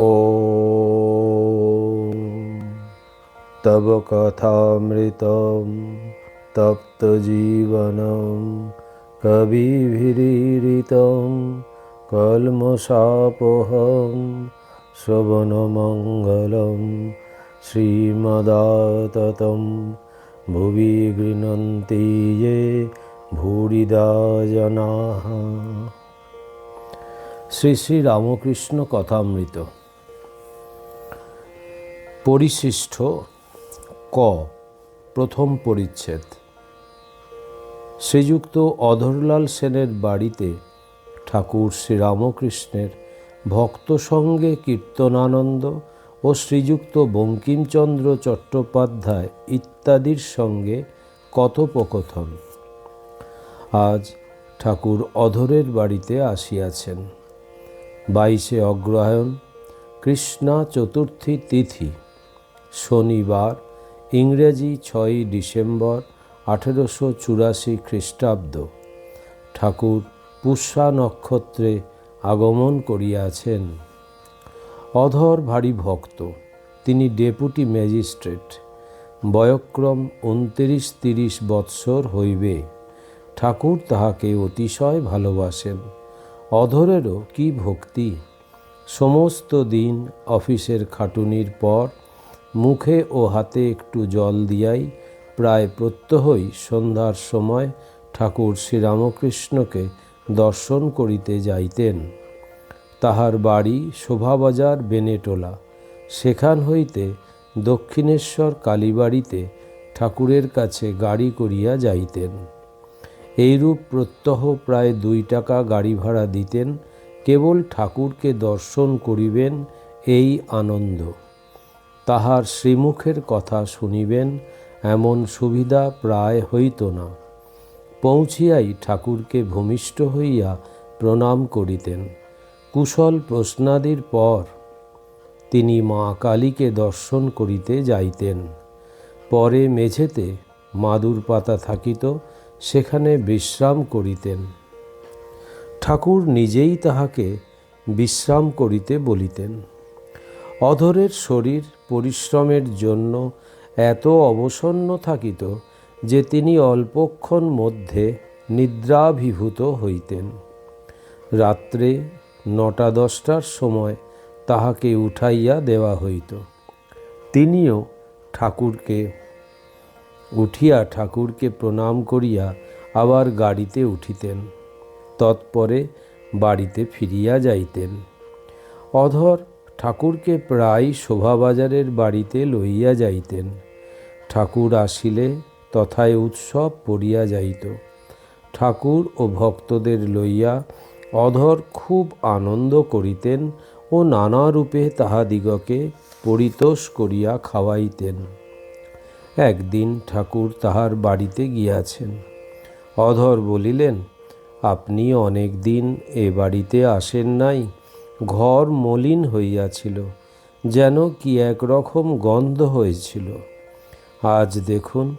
ॐ तव कथामृतं तप्तजीवनं कविभिरीरितं कल्मषापोहं श्रवणमङ्गलं श्रीमदाततं भुवि गृह्णन्ति ये ভূরিদা জনাঃ শ্রী শ্রী রামকৃষ্ণ কথামৃত পরিশিষ্ট ক, প্রথম পরিচ্ছেদ। শ্রীযুক্ত অধরলাল সেনের বাড়িতে ঠাকুর শ্রীরামকৃষ্ণের ভক্ত সঙ্গে কীর্তনানন্দ ও শ্রীযুক্ত বঙ্কিমচন্দ্র চট্টোপাধ্যায় ইত্যাদির সঙ্গে কথোপকথন। আজ ঠাকুর অধরের বাড়িতে আসিয়াছেন। বাইশে অগ্রহায়ণ, কৃষ্ণা চতুর্থী তিথি। শনিবার, ইংরেজি ছয়ই ডিসেম্বর আঠেরোশো চুরাশি খ্রিস্টাব্দ। ঠাকুর পুষ্যা নক্ষত্রে আগমন করিয়াছেন। অধর ভারী ভক্ত, তিনি ডেপুটি ম্যাজিস্ট্রেট। বয়ক্রম উনত্রিশ তিরিশ বৎসর হইবে। ঠাকুর তাহাকে অতিশয় ভালোবাসেন। অধরেরও কি ভক্তি? সমস্ত দিন অফিসের খাটুনির পর মুখে ও হাতে একটু জল দিয়াই প্রায় প্রত্যহই সন্ধ্যার সময় ঠাকুর শ্রীরামকৃষ্ণকে দর্শন করিতে যাইতেন। তাহার বাড়ি শোভাবাজার, বেনেটোলা। সেখান হইতে দক্ষিণেশ্বর কালীবাড়িতে ঠাকুরের কাছে গাড়ি করিয়া যাইতেন। এইরূপ প্রত্যহ প্রায় দুই টাকা গাড়ি ভাড়া দিতেন। কেবল ঠাকুরকে দর্শন করিবেন এই আনন্দ। তাহার শ্রীমুখের কথা শুনিবেন, এমন সুবিধা প্রায় হইত না। পৌঁছিয়াই ঠাকুরকে ভূমিষ্ঠ হইয়া প্রণাম করিতেন। কুশল প্রশ্নাদির পর তিনি মা কালীকে দর্শন করিতে যাইতেন। পরে মেঝেতে মাদুর পাতা থাকিত, সেখানে বিশ্রাম করিতেন। ঠাকুর নিজেই তাহাকে বিশ্রাম করিতে বলিতেন। অধরের শরীর পরিশ্রমের জন্য এত অবসন্ন থাকিত যে তিনি অল্পক্ষণ মধ্যে নিদ্রাভিভূত হইতেন। রাত্রে নটা দশটার সময় তাহাকে উঠাইয়া দেওয়া হইত। তিনিও ঠাকুরকে, উঠিয়া ঠাকুরকে প্রণাম করিয়া আবার গাড়িতে উঠিতেন। তৎপরে বাড়িতে ফিরিয়া যাইতেন। অধর ঠাকুরকে প্রায় শোভাবাজারের বাড়িতে লইয়া যাইতেন। ঠাকুর আসিলে তথায় উৎসব পড়িয়া যাইত। ঠাকুর ও ভক্তদের লইয়া অধর খুব আনন্দ করিতেন ও নানা রূপে তাহাদিগকে পরিতোষ করিয়া খাওয়াইতেন। একদিন ঠাকুর তাহার বাড়িতে গিয়াছেন। অধর বলিলেন, আপনি অনেক দিন এ বাড়িতে আসেন নাই ঘর মলিন হইয়াছিল, যেন কি একরকম গন্ধ হয়েছিল। আজ দেখুন,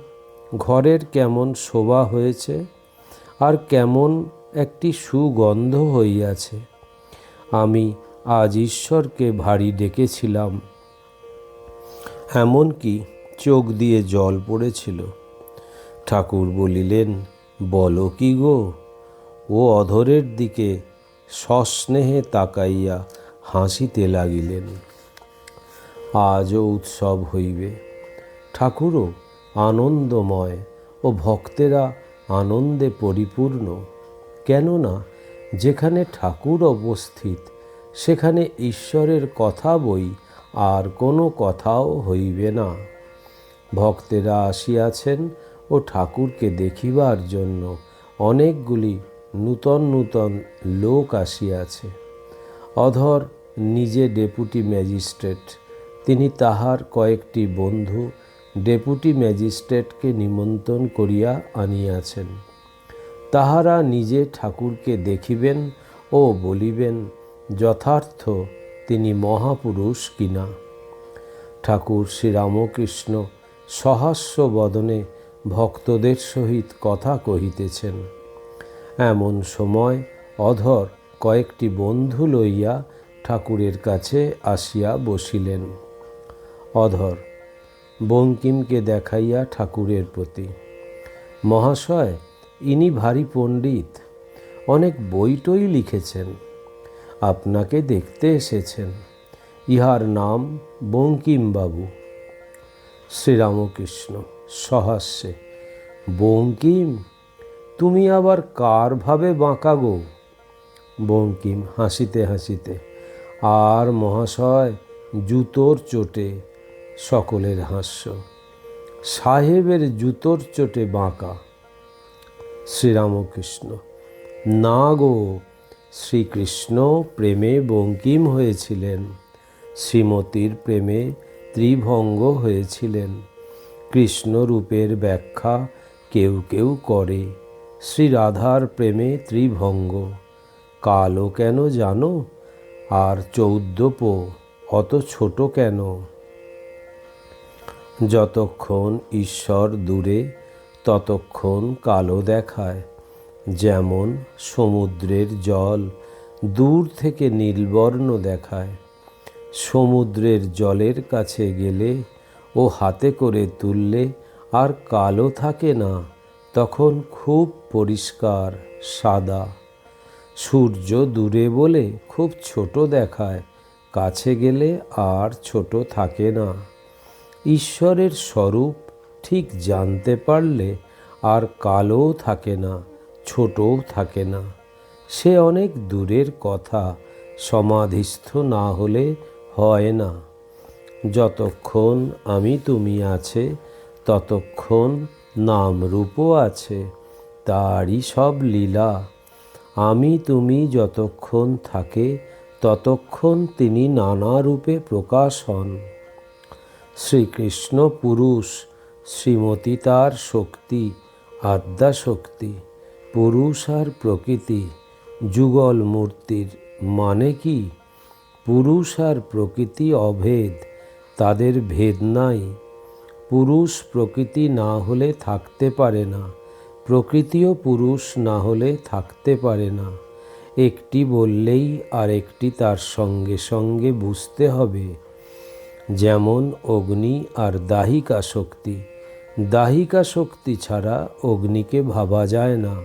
ঘরের কেমন শোভা হয়েছে আর কেমন একটি সুগন্ধ হইয়াছে। আমি আজ ঈশ্বরকে ভারী ডেকেছিলাম। এমনকি চোখ দিয়ে জল পড়েছিল। ঠাকুর বলিলেন, বলো কি গো? ও অধরের দিকে সস্নেহে তাকাইয়া হাসিতে লাগিলেন। আজও উৎসব হইবে। ঠাকুরও আনন্দময় ও ভক্তেরা আনন্দে পরিপূর্ণ। কেননা যেখানে ঠাকুর অবস্থিত, সেখানে ঈশ্বরের কথা বই আর কোনো কথাও হইবে না। ভক্তেরা আসিয়াছেন ও ঠাকুরকে দেখিবার জন্য অনেকগুলি নূতন নূতন লোক আসিয়াছে। অধর নিজে ডেপুটি ম্যাজিস্ট্রেট। তিনি তাহার কয়েকটি বন্ধু ডেপুটি ম্যাজিস্ট্রেটকে নিমন্ত্রণ করিয়া আনিয়াছেন। তাহারা নিজে ঠাকুরকে দেখিবেন ও বলিবেন, যথার্থ তিনি মহাপুরুষ কিনা? ঠাকুর শ্রীরামকৃষ্ণ সহাস্য বদনে ভক্তদের সহিত কথা কহিতেছেন। এমন সময় অধর কয়েকটি বন্ধু লইয়া ঠাকুরের কাছে আসিয়া বসিলেন। অধর বঙ্কিমকে দেখাইয়া ঠাকুরের প্রতি, মহাশয়, ইনি ভারী পণ্ডিত, অনেক বইটই লিখেছেন, আপনাকে দেখতে এসেছেন, ইহার নাম বঙ্কিমবাবু। শ্রীরামকৃষ্ণ সহাস্যে, বঙ্কিম তুমি আবার কার ভাবে বাঁকা গো বঙ্কিম হাসিতে হাসিতে, আর মহাশয় জুতোর চোটে সকলের হাস্য। সাহেবের জুতোর চোটে বাঁকা শ্রীরামকৃষ্ণ। না গো, শ্রীকৃষ্ণ প্রেমে বঙ্কিম হয়েছিলেন, শ্রীমতীর প্রেমে ত্রিভঙ্গ হয়েছিলেন। কৃষ্ণরূপের ব্যাখ্যা কেউ কেউ করে। শ্রী রাধার প্রেমে ত্রিভঙ্গ। কালো কেন জানো? আর চৌদ্দ পো অত ছোট কেন? যতক্ষণ ঈশ্বর দূরে, ততক্ষণ কালো দেখায়। যেমন সমুদ্রের জল দূর থেকে নীলবর্ণ দেখায়। সমুদ্রের জলের কাছে গেলে ও হাতে করে তুললে আর কালো থাকে না, তখন খুব পরিষ্কার, সাদা। সূর্য দূরে বলে খুব ছোট দেখায়, কাছে গেলে আর ছোট থাকে না। ঈশ্বরের স্বরূপ ঠিক জানতে পারলে আর কালোও থাকে না, ছোটও থাকে না। সে অনেক দূরের কথা, সমাধিস্থ না হলে হয় না। যতক্ষণ আমি তুমি আছে, ততক্ষণ নাম রূপও আছে। তারই সব লীলা। আমি তুমি যতক্ষণ থাকে, ততক্ষণ তিনি নানা রূপে প্রকাশ হন। শ্রীকৃষ্ণ পুরুষ, শ্রীমতী তার শক্তি, আদ্যা শক্তি, পুরুষ আর প্রকৃতি, যুগল মূর্তির মানে কি? পুরুষ আর প্রকৃতি অভেদ, তাদের ভেদ নাই। পুরুষ প্রকৃতি না হলে থাকতে পারে না। প্রকৃতিও পুরুষ না হলে থাকতে পারে না। একটি বললেই আর একটি তার সঙ্গে সঙ্গে বুঝতে হবে। যেমন অগ্নি আর দাহিকা শক্তি। দাহিকা শক্তি ছাড়া অগ্নিকে ভাবা যায় না।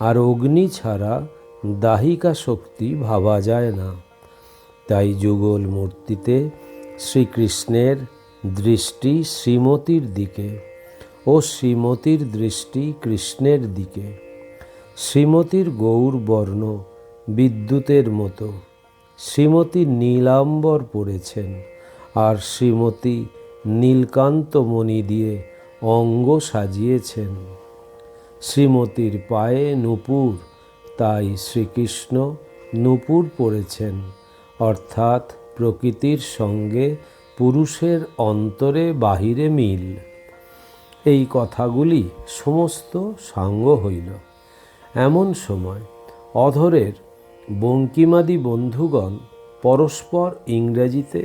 আর অগ্নি ছাড়া দাহিকা শক্তি ভাবা যায় না। তাই যুগল মূর্তিতে শ্রীকৃষ্ণের দৃষ্টি শ্রীমতীর দিকে। ও শ্রীমতীর দৃষ্টি কৃষ্ণের দিকে। শ্রীমতীর গৌর বর্ণ বিদ্যুতের মতো। শ্রীমতী নীলাম্বর পড়েছেন আর শ্রীমতী নীলকান্তমণি দিয়ে অঙ্গ সাজিয়েছেন। শ্রীমতীর পায়ে নূপুর, তাই শ্রীকৃষ্ণ নূপুর পড়েছেন। অর্থাৎ প্রকৃতির সঙ্গে পুরুষের অন্তরে বাহিরে মিল। এই কথাগুলি সমস্ত সাঙ্গ হইল। এমন সময় অধরের বঙ্কিমাদি বন্ধুগণ পরস্পর ইংরেজিতে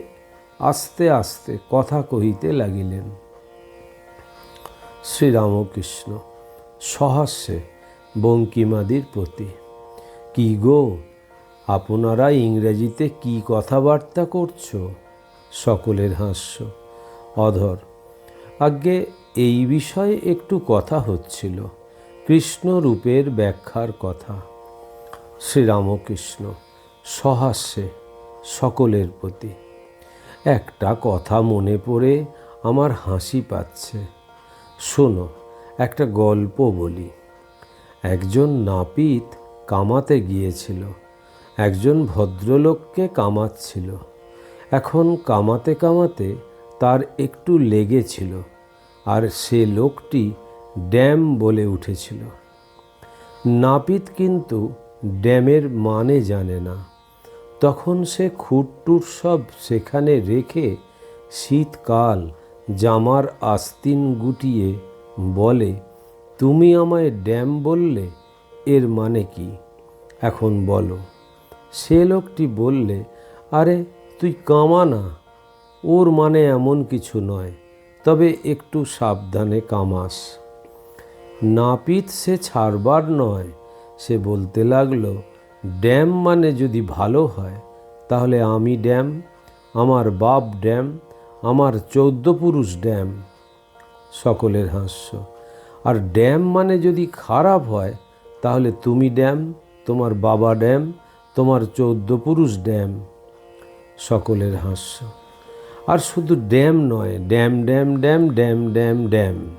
আস্তে আস্তে কথা কহিতে লাগিলেন, শ্রীরামকৃষ্ণ সহাস্যে বঙ্কিমাদির প্রতি, কি গো, আপনারা ইংরেজিতে কি কথাবার্তা করছ? সকলের হাস্য। অধর, আজ্ঞে এই বিষয়ে একটু কথা হচ্ছিল। কৃষ্ণ রূপের ব্যাখ্যার কথা। শ্রীরামকৃষ্ণ সহাস্যে সকলের প্রতি। একটা কথা মনে পড়ে আমার হাসি পাচ্ছে। শোনো, একটা গল্প বলি। একজন নাপিত কামাতে গিয়েছিল। একজন ভদ্রলোককে কামাচ্ছিল। এখন কামাতে কামাতে তার একটু লেগেছিল। আর সে লোকটি ড্যাম বলে উঠেছিল। নাপিত কিন্তু ড্যামের মানে জানে না। তখন সে খুঁটটুর সব সেখানে রেখে শীতকাল জামার আস্তিন গুটিয়ে বলে, তুমি আমায় ড্যাম বললে এর মানে কি? এখন বলো। সে লোকটি বললে, আরে, তুই কামা না ওর মানে এমন কিছু নয়। তবে একটু সাবধানে কামাস। নাপিত সে ছাড়বার নয়, সে বলতে লাগল, ড্যাম মানে যদি ভালো হয়, তাহলে আমি ড্যাম, আমার বাপ ড্যাম, আমার চৌদ্দ পুরুষ ড্যাম। সকলের হাস্য। আর ড্যাম মানে যদি খারাপ হয়, তাহলে তুমি ড্যাম, তোমার বাবা ড্যাম, তোমার চৌদ্দ পুরুষ ড্যাম। সকলের হাস্য। আর শুধু ড্যাম নয়, dam dam dam dam dam dam.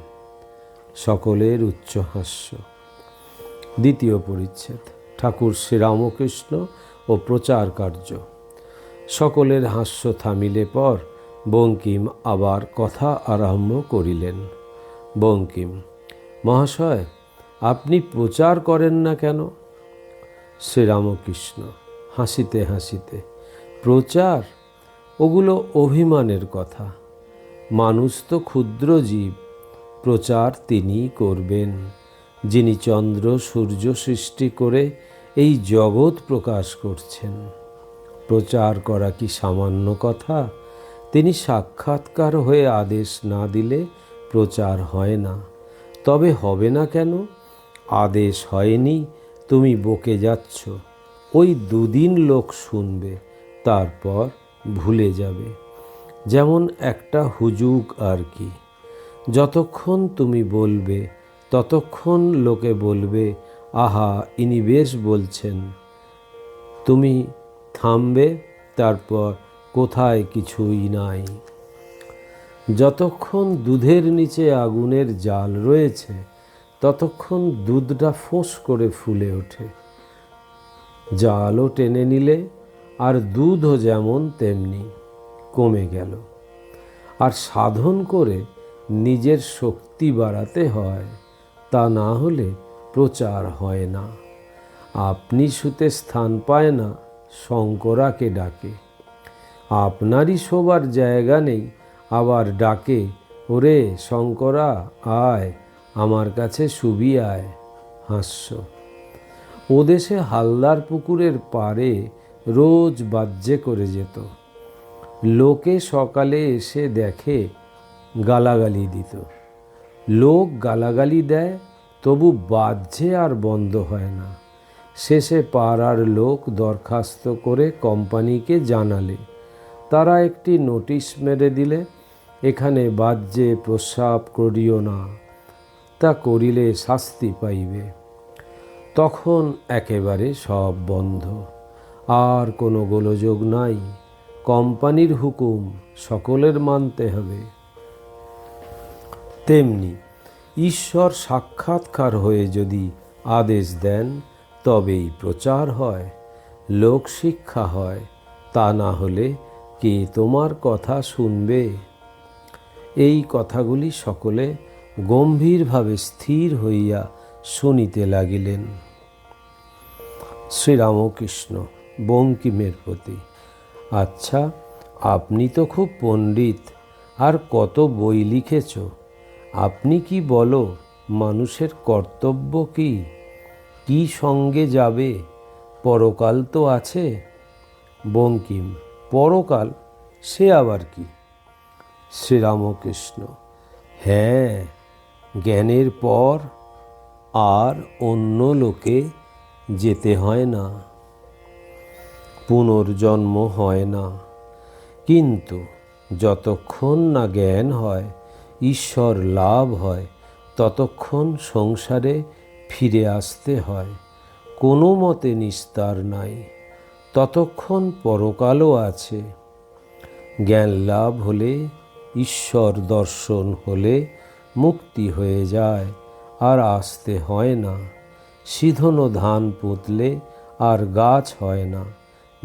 সকলের উচ্চ হাস্য। দ্বিতীয় পরিচ্ছেদ, ঠাকুর শ্রীরামকৃষ্ণ ও প্রচার কার্য। সকলের হাস্য থামিলে পর বঙ্কিম আবার কথা আরম্ভ করিলেন। বঙ্কিম, মহাশয়, আপনি প্রচার করেন না কেন? শ্রীরামকৃষ্ণ হাসিতে হাসিতে, প্রচার ওগুলো অভিমানের কথা। মানুষ তো ক্ষুদ্র জীব, প্রচার তিনি করবেন। যিনি চন্দ্র, সূর্য সৃষ্টি করে এই জগৎ প্রকাশ করছেন। প্রচার করা কি সামান্য কথা? তিনি সাক্ষাৎকার হয়ে আদেশ না দিলে প্রচার হয় না। তবে হবে না কেন? আদেশ হয়নি, তুমি বকে যাচ্ছ। ওই দুদিন লোক শুনবে, তারপর ভুলে যাবে। যেমন একটা হুজুক আর কি। যতক্ষণ তুমি বলবে, ততক্ষণ লোকে বলবে, আহা, ইনি বেশ বলছেন। তুমি থামবে, তারপর কোথায় কিছুই নাই। যতক্ষণ দুধের নিচে আগুনের জাল রয়েছে, ততক্ষণ দুধটা ফোঁস করে ফুলে ওঠে। জালও টেনে নিলে আর দুধও যেমন তেমনি কমে গেল। আর সাধন করে নিজের শক্তি বাড়াতে হয়, তা না হলে প্রচার হয় না। আপনি সুতে স্থান পায় না, শঙ্করাকে ডাকে। আপনারই শোবার জায়গা নেই, আবার ডাকে, ওরে শঙ্করা, আয়, আমার কাছে শুবি আয়, হাস্য। ও দেশে হালদার পুকুরের পাড়ে রোজ বাজ্যে করে যেত। লোকে সকালে এসে দেখে গালাগালি দিত। লোক গালাগালি দেয়, তবু বাহ্যে আর বন্ধ হয় না। শেষে পাড়ার লোক দরখাস্ত করে কোম্পানিকে জানালে। তারা একটি নোটিশ মেরে দিলে, এখানে বাহ্যে প্রস্রাব করিও না, তা করিলে শাস্তি পাইবে। তখন একেবারে সব বন্ধ। আর কোনো গোলযোগ নাই। কোম্পানির হুকুম সকলের মানতে হবে। তেমনি ঈশ্বর সাক্ষাৎকার হয়ে যদি আদেশ দেন, তবেই প্রচার হয়, লোক শিক্ষা হয়। তা না হলে কে তোমার কথা শুনবে? এই কথাগুলি সকলে গম্ভীরভাবে স্থির হইয়া শুনিতে লাগিলেন। শ্রীরামকৃষ্ণ বঙ্কিমের প্রতি আচ্ছা আপনি তো খুব পণ্ডিত, আর কত বই লিখেছ। আপনি কি বলো, মানুষের কর্তব্য কি? কি সঙ্গে যাবে? পরকাল তো আছে। বঙ্কিম, পরকাল, সে আবার কি? শ্রীরামকৃষ্ণ হ্যাঁ জ্ঞানের পর আর অন্য লোকে যেতে হয় না। পুনর্জন্ম হয় না। কিন্তু যতক্ষণ না জ্ঞান হয়, ঈশ্বর লাভ হয়, ততক্ষণ সংসারে ফিরে আসতে হয়। কোনো মতে নিস্তার নাই, ততক্ষণ পরকালও আছে। জ্ঞান লাভ হলে, ঈশ্বর দর্শন হলে মুক্তি হয়ে যায়, আর আসতে হয় না। সিধনো ধান পুতলে আর গাছ হয় না।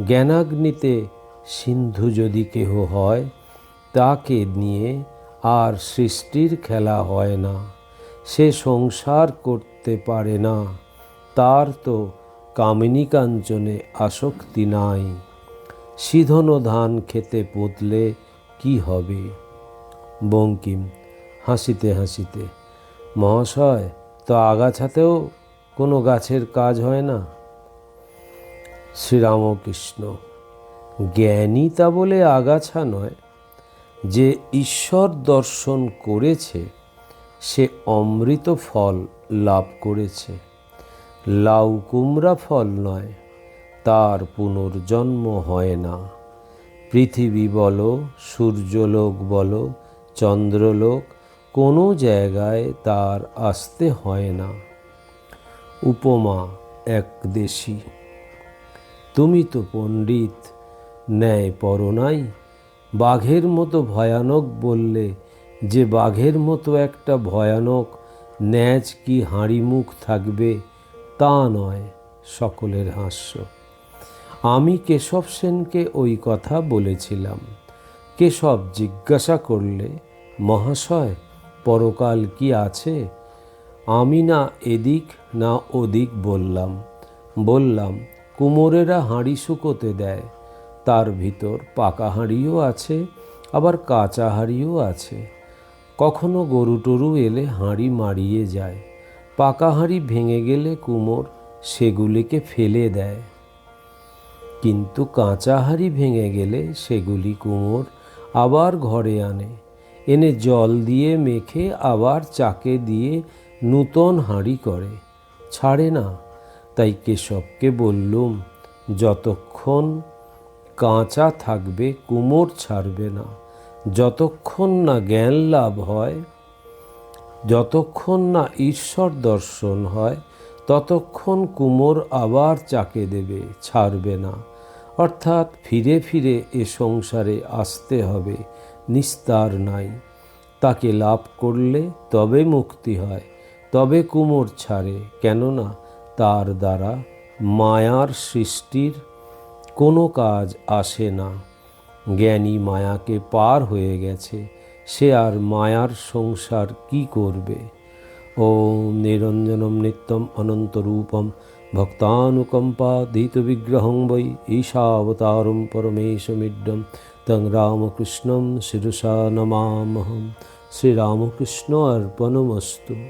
জ্ঞানাগ্নিতে সিন্ধু যদি কেহ হয়, তাকে নিয়ে আর সৃষ্টির খেলা হয় না। সে সংসার করতে পারে না। তার তো কামিনী কাঞ্চনে আসক্তি নাই। সিধনো ধান খেতে পুতলে কি হবে? বঙ্কিম হাসিতে হাসিতে, মহাশয়, তো আগাছাতেও কোনো গাছের কাজ হয় না? শ্রীরামকৃষ্ণ। জ্ঞানী তা বলে আগাছা নয়, যে ঈশ্বর দর্শন করেছে, সে অমৃত ফল লাভ করেছে। লাউ কুমড়া ফল নয়, তার পুনর্জন্ম হয় না। পৃথিবী বলো, সূর্যলোক বলো, চন্দ্রলোক, কোনো জায়গায় তার আসতে হয় না। উপমা এক দেশি তুমি তো পণ্ডিত, ন্যায় পরনাই বাঘের মতো ভয়ানক বললে, যে বাঘের মতো একটা ভয়ানক ন্যাচ কি হাঁড়ি মুখ থাকবে, তা নয় সকলের হাস্য। আমি কেশব সেনকে ওই কথা বলেছিলাম। কেশব জিজ্ঞাসা করলে, মহাশয়, পরকাল কি আছে? আমি না এদিক না ওদিক বললাম। বললাম কুমোরেরা হাঁড়ি শুকোতে দেয়। তার ভিতর পাকা হাঁড়িও আছে, আবার কাঁচা হাঁড়িও আছে। কখনো গরু টরু এলে হাঁড়ি মারিয়ে যায়। পাকা হাঁড়ি ভেঙে গেলে কুমোর সেগুলিকে ফেলে দেয়। কিন্তু কাঁচা হাঁড়ি ভেঙে গেলে সেগুলি কুমোর আবার ঘরে আনে। এনে জল দিয়ে মেখে আবার চাকে দিয়ে নূতন হাঁড়ি করে। ছাড়ে না। তাই কেশবকে বললুম, যতক্ষণ কাঁচা থাকবে, কুমোর ছাড়বে না। যতক্ষণ না জ্ঞান লাভ হয়, যতক্ষণ না ঈশ্বর দর্শন হয়, ততক্ষণ কুমোর আবার চাকে দেবে, ছাড়বে না। অর্থাৎ ফিরে ফিরে এ সংসারে আসতে হবে, নিস্তার নাই। তাকে লাভ করলে তবে মুক্তি হয়, তবে কুমোর ছাড়ে। কেননা তার দ্বারা মায়ার সৃষ্টির কোনো কাজ আসে না। জ্ঞানী মায়াকে পার হয়ে গেছে, সে আর মায়ার সংসার কি করবে? ও নিরঞ্জনম নিত্যম অনন্তরূপম ভক্তানুকম্পাধীতবিগ্রহং বৈ ঈশাবতারম পরমেশমিড্ডম তং রামকৃষ্ণম শিরসা নমামহম। শ্রীরামকৃষ্ণ অর্পণমস্তু।